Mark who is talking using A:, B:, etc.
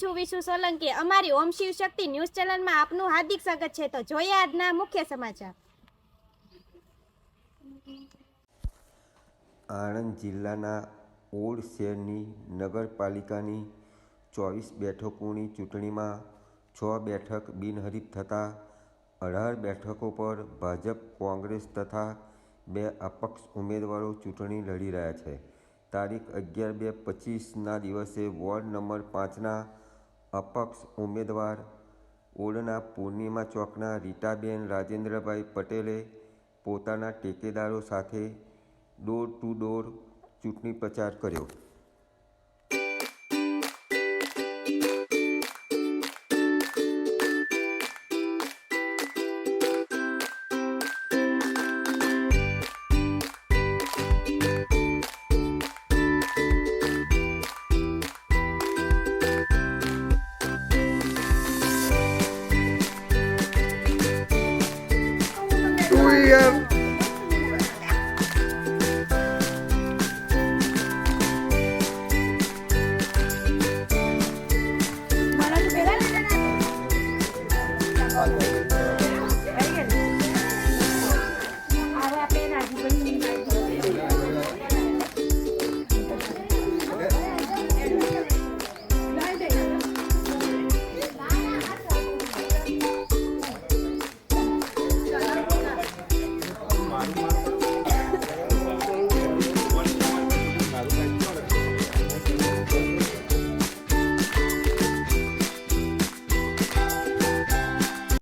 A: છું વિશુ સોલંકી, અમારી ઓમ શિવ શક્તિ ન્યૂઝ ચેનલમાં આપનું હાર્દિક સ્વાગત છે. તો જોઈએ આજના મુખ્ય સમાચાર.
B: આણંદ જિલ્લાના ઓડ શહેરની નગરપાલિકાની ચોવીસ બેઠકોની ચૂંટણીમાં છ બેઠક બિનહરીફ થતાં અઢાર બેઠકો પર ભાજપ, કોંગ્રેસ તથા બે અપક્ષ ઉમેદવારો ચૂંટણી લડી રહ્યા છે. તારીખ અગિયાર બે પચીસના દિવસે વોર્ડ નંબર પાંચના અપક્ષ ઉમેદવાર ઓડના પૂર્ણિમા ચોકના રીટાબેન રાજેન્દ્રભાઈ પટેલે પોતાના ટેકેદારો સાથે ડોર ટુ ડોર ચૂંટણી પ્રચાર કર્યો. Yeah.